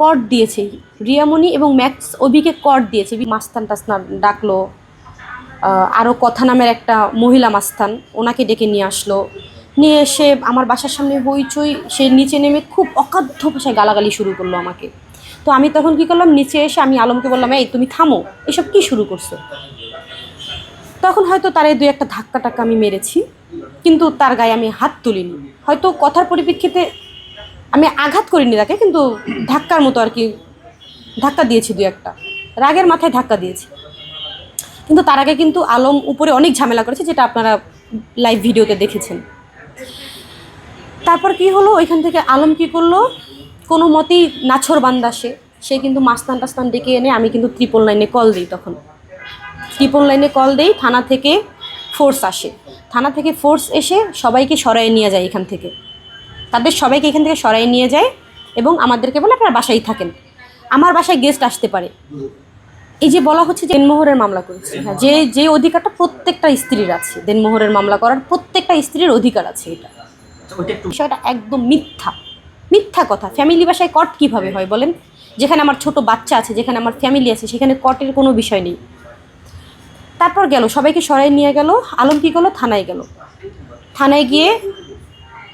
কট দিয়েছে। রিয়ামণি এবং ম্যাক্স অভিকে কট দিয়েছে। মাস্তান টাস্তান ডাকলো আরও কথা নামের একটা মহিলা মাস্তান, ওনাকে ডেকে নিয়ে আসলো। নিয়ে এসে আমার বাসার সামনে হইচই, সে নিচে নেমে খুব অকাধ্য ভাষায় গালাগালি শুরু করল আমাকে। তো আমি তখন কি করলাম, নিচে এসে আমি আলমকে বললাম, এই, তুমি থামো, এসব কি শুরু করছ? তখন হয়তো তার এই দুই একটা ধাক্কা টাক্কা আমি মেরেছি, কিন্তু তার গায়ে আমি হাত তুলিনি। হয়তো কথার পরিপ্রেক্ষিতে আমি আঘাত করিনি তাকে, কিন্তু ধাক্কার মতো আর কি ধাক্কা দিয়েছি দুই একটা। রাগের মাথায় ধাক্কা দিয়েছি। কিন্তু তার আগে কিন্তু আলম উপরে অনেক ঝামেলা করেছে, যেটা আপনারা লাইভ ভিডিওতে দেখেছেন। তারপর কি হলো? ওইখান থেকে আলম কি করল? কোনো মতেই নাছর বান্দাসে সে। সে কিন্তু মাস্তান টাস্তান ডেকে এনে আমি কিন্তু ত্রিপল লাইনে কল দিই তখন। ত্রিপল লাইনে কল দেই, থানা থেকে ফোর্স আসে। থানা থেকে ফোর্স এসে সবাইকে সরাই নিয়ে যায় এখান থেকে। তাদের সবাইকে এখান থেকে সরাই নিয়ে যায় এবং আমাদেরকে বলে আপনারা বাসায় থাকেন। আমার বাসায় গেস্ট আসতে পারে। এই যে বলা হচ্ছে দেনমোহরের মামলা করেছি। হ্যাঁ যে যে অধিকারটা প্রত্যেকটা স্ত্রীর আছে। দেনমোহরের মামলা করার প্রত্যেকটা স্ত্রীর অধিকার আছে এটা। বিষয়টা একদম মিথ্যা। মিথ্যা কথা। ফ্যামিলি বাসায় কট কীভাবে হয় বলেন? যেখানে আমার ছোট বাচ্চা আছে, যেখানে আমার ফ্যামিলি আছে, সেখানে কটের কোনো বিষয় নেই। তারপর গেল, সবাইকে সরাই নিয়ে গেল। আলম কী করল? থানায় গেল। থানায় গিয়ে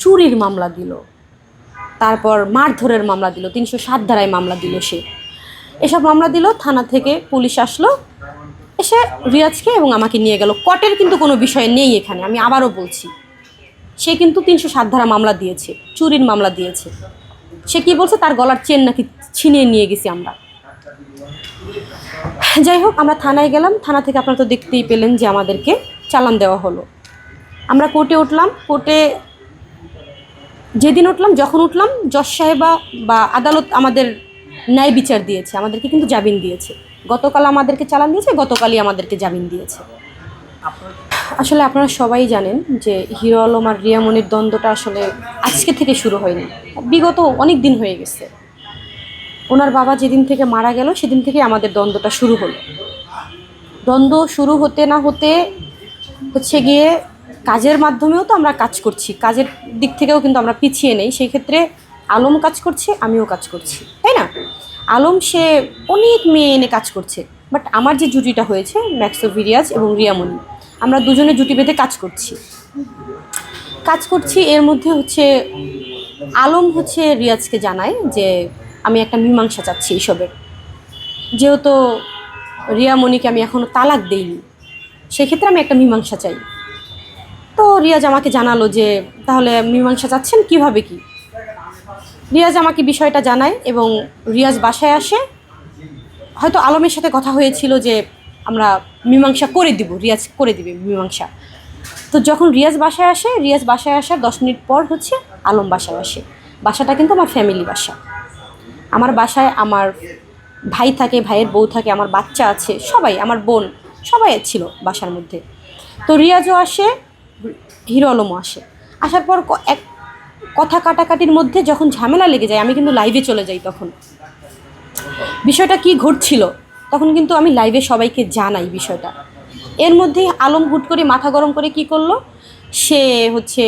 চুরির মামলা দিল। তারপর মারধরের মামলা দিল, তিনশো সাত ধারায় মামলা দিল সে। এসব মামলা দিল, থানা থেকে পুলিশ আসলো। এসে রিয়াজকে এবং আমাকে নিয়ে গেল। কটের কিন্তু কোনো বিষয় নেই এখানে, আমি আবারও বলছি। সে কিন্তু তিনশো সাত ধারা মামলা দিয়েছে, চুরির মামলা দিয়েছে। সে কি বলছে? তার গলার চেন নাকি ছিনিয়ে নিয়ে গেছি আমরা। যাই হোক, আমরা থানায় গেলাম। থানা থেকে আপনারা তো দেখতেই পেলেন যে আমাদেরকে চালান দেওয়া হলো। আমরা কোর্টে উঠলাম। কোর্টে যেদিন উঠলাম, যখন উঠলাম, জজ সাহেবা বা আদালত আমাদের ন্যায় বিচার দিয়েছে, আমাদেরকে কিন্তু জামিন দিয়েছে। গতকাল আমাদেরকে চালান দিয়েছে, গতকালই আমাদেরকে জামিন দিয়েছে। আসলে আপনারা সবাই জানেন যে হিরো আলম আর রিয়ামনির দ্বন্দ্বটা আসলে আজকে থেকে শুরু হয়নি। বিগত অনেক দিন হয়ে গেছে। ওনার বাবা যেদিন থেকে মারা গেল, সেদিন থেকে আমাদের দ্বন্দ্বটা শুরু হলো। দ্বন্দ্ব শুরু হতে না হতে হচ্ছে গিয়ে কাজের মাধ্যমেও তো আমরা কাজ করছি, কাজের দিক থেকেও কিন্তু আমরা পিছিয়ে নেই, সেই ক্ষেত্রে আলম কাজ করছে, আমিও কাজ করছি, তাই না? আলম, সে অনেক মেয়ে এনে কাজ করছে বাট আমার যে জুটিটা হয়েছে ম্যাক্সোভিরিয়াস এবং রিয়ামণি আমরা দুজনে জুটি বেঁধে কাজ করছি। কাজ করছি এর মধ্যে হচ্ছে, আলম হচ্ছে রিয়াজকে জানায় যে, আমি একটা মীমাংসা চাচ্ছি এইসবের যেহেতু রিয়ামণিকে আমি এখনও তালাক দেইনি, সেক্ষেত্রে আমি একটা মীমাংসা চাই। তো রিয়াজ আমাকে জানালো যে, তাহলে মীমাংসা চাচ্ছেন কীভাবে কি? রিয়াজ আমাকে বিষয়টা জানায় এবং রিয়াজ বাসায় আসে। হয়তো আলমের সাথে কথা হয়েছিল যে, আমরা মীমাংসা করে দিব, রিয়াজ করে দিবে মীমাংসা। তো যখন রিয়াজ বাসায় আসে, রিয়াজ বাসায় আসার দশ মিনিট পর হচ্ছে আলম বাসায় আসে। বাসাটা কিন্তু আমার ফ্যামিলি বাসা। আমার বাসায় আমার ভাই থাকে, ভাইয়ের বউ থাকে, আমার বাচ্চা আছে, সবাই, আমার বোন, সবাই ছিল বাসার মধ্যে। তো রিয়াজও আসে হিরো আলমও আসে। আসার পর এক কথা কাটাকাটির মধ্যে যখন ঝামেলা লেগে যায়, আমি কিন্তু লাইভে চলে যাই তখন। বিষয়টা কি ঘটছিল, তখন কিন্তু আমি লাইভে সবাইকে জানাই বিষয়টা। এর মধ্যেই আলম হুট করে মাথা গরম করে কি করল, সে হচ্ছে